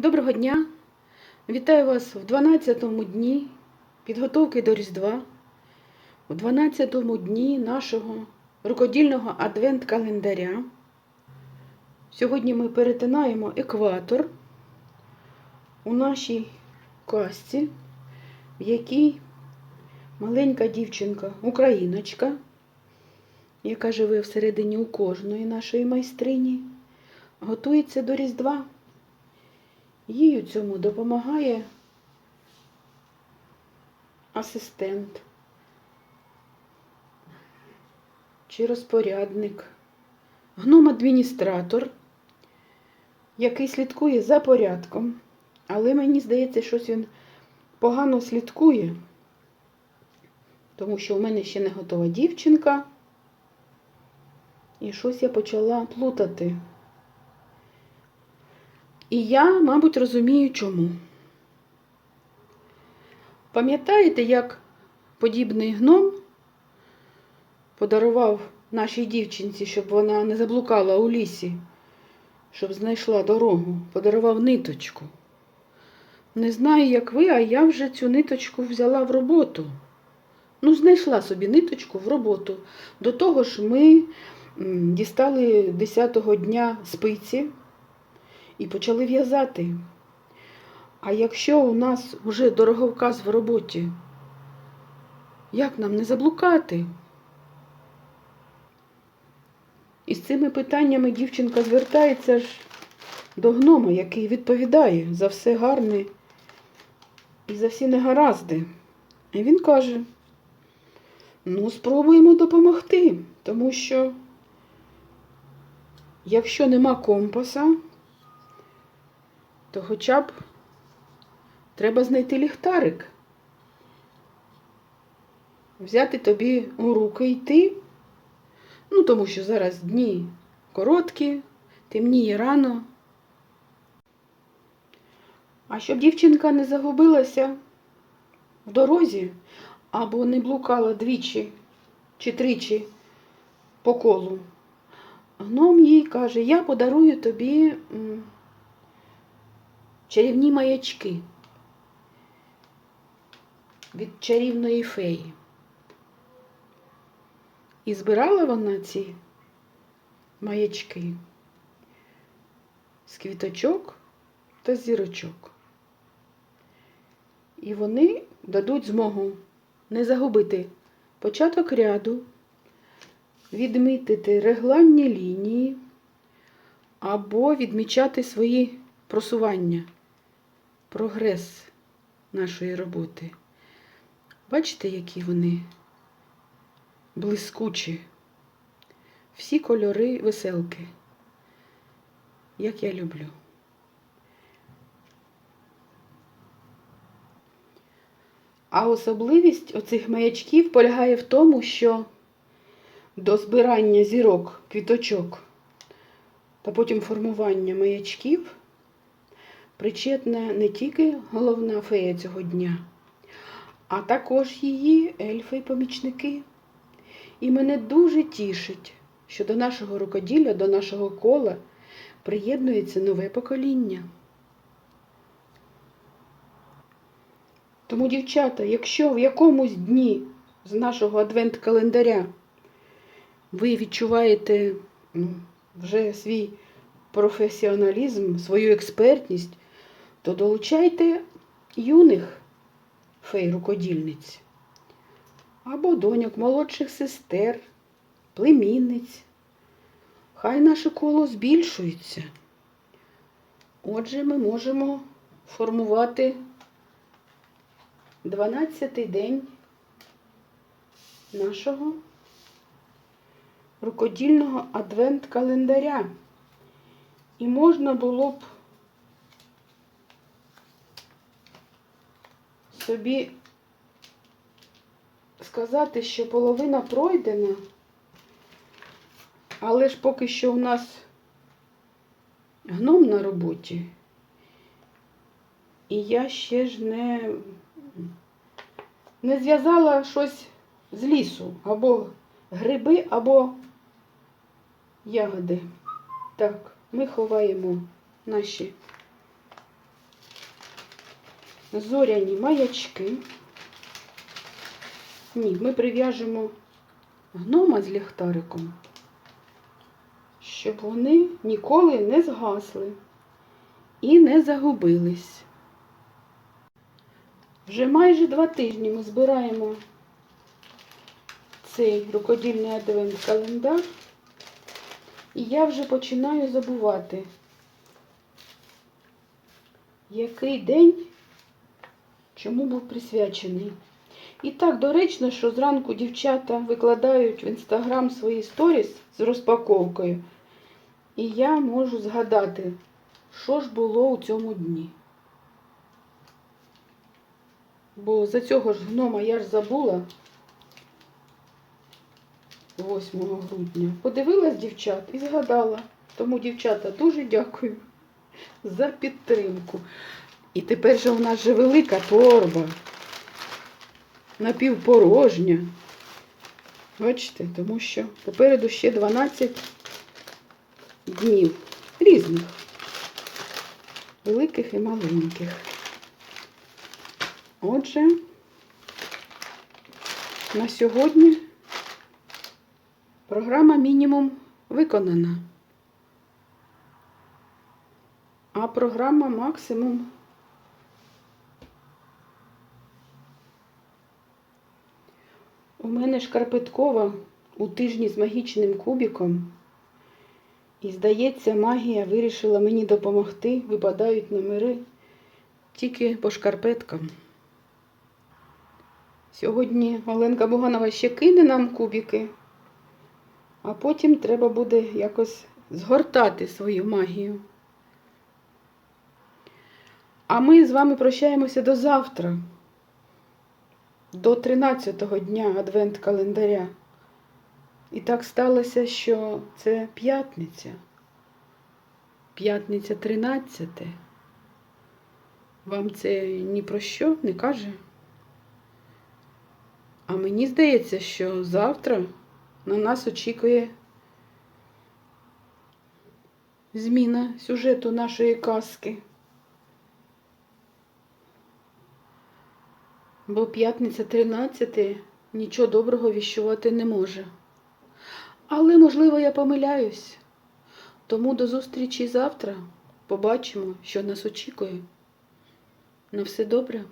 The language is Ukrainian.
Доброго дня! Вітаю вас в 12-му дні підготовки до Різдва, в 12-му дні нашого рукодільного адвент-календаря. Сьогодні ми перетинаємо екватор у нашій казці, в якій маленька дівчинка, україночка, яка живе всередині у кожної нашої майстрині, готується до Різдва. Їй у цьому допомагає асистент чи розпорядник, гном-адміністратор, який слідкує за порядком. Але мені здається, щось він погано слідкує, тому що в мене ще не готова дівчинка. І щось я почала плутати. І я, мабуть, розумію, чому. Пам'ятаєте, як подібний гном подарував нашій дівчинці, щоб вона не заблукала у лісі, щоб знайшла дорогу, подарував ниточку. Не знаю, як ви, а я вже цю ниточку взяла в роботу. Ну, знайшла собі ниточку в роботу. До того ж, ми дістали 10-го дня спиці і почали в'язати. А якщо у нас вже дороговказ в роботі, як нам не заблукати? І з цими питаннями дівчинка звертається ж до гнома, який відповідає за все гарне і за всі негаразди. І він каже: ну, спробуємо допомогти, тому що якщо нема компаса, то хоча б треба знайти ліхтарик. Взяти тобі у руки йти. Ну, тому що зараз дні короткі, темніє рано. А щоб дівчинка не загубилася в дорозі або не блукала двічі чи тричі по колу, гном їй каже, я подарую тобі чарівні маячки від чарівної феї. І збирала вона ці маячки з квіточок та зірочок. І вони дадуть змогу не загубити початок ряду, відмітити регланні лінії або відмічати свої просування, прогрес нашої роботи. Бачите, які вони блискучі, всі кольори веселки, як я люблю. А особливість оцих маячків полягає в тому, що до збирання зірок, квіточок та потім формування маячків причетна не тільки головна фея цього дня, а також її ельфи й помічники. І мене дуже тішить, що до нашого рукоділля, до нашого кола приєднується нове покоління. Тому, дівчата, якщо в якомусь дні з нашого адвент-календаря ви відчуваєте ну, вже свій професіоналізм, свою експертність, то долучайте юних фей-рукодільниць або доньок, молодших сестер, племінниць. Хай наше коло збільшується. Отже, ми можемо формувати 12-й день нашого рукодільного адвент-календаря. І можна було б собі сказати, що половина пройдена, але ж поки що у нас гном на роботі. І я ще ж не, не зв'язала щось з лісу, або гриби, або ягоди. Так, ми ховаємо наші зоряні маячки. Ні, ми прив'яжемо гнома з ліхтариком, щоб вони ніколи не згасли і не загубились. Вже майже два тижні ми збираємо цей рукодільний адвент-календар, і я вже починаю забувати, який день чому був присвячений. І так доречно, що зранку дівчата викладають в інстаграм свої сторіс з розпаковкою, і я можу згадати, що ж було у цьому дні. Бо за цього ж гнома я ж забула 8 грудня. Подивилась дівчат і згадала. Тому, дівчата, дуже дякую за підтримку. І тепер же у нас же велика торба. Напівпорожня. Бачите, тому що попереду ще 12 днів різних. Великих і маленьких. Отже, на сьогодні програма мінімум виконана. А програма максимум у мене шкарпеткова у тижні з магічним кубіком. І, здається, магія вирішила мені допомогти. Випадають номери тільки по шкарпеткам. Сьогодні Оленка Буганова ще кине нам кубики, а потім треба буде якось згортати свою магію. А ми з вами прощаємося до завтра, до 13-го дня Адвент-календаря. І так сталося, що це п'ятниця. П'ятниця 13. Вам це ні про що не каже? А мені здається, що завтра на нас очікує зміна сюжету нашої казки. Бо п'ятниця 13 нічого доброго віщувати не може. Але, можливо, я помиляюсь. Тому до зустрічі завтра. Побачимо, що нас очікує. На все добре.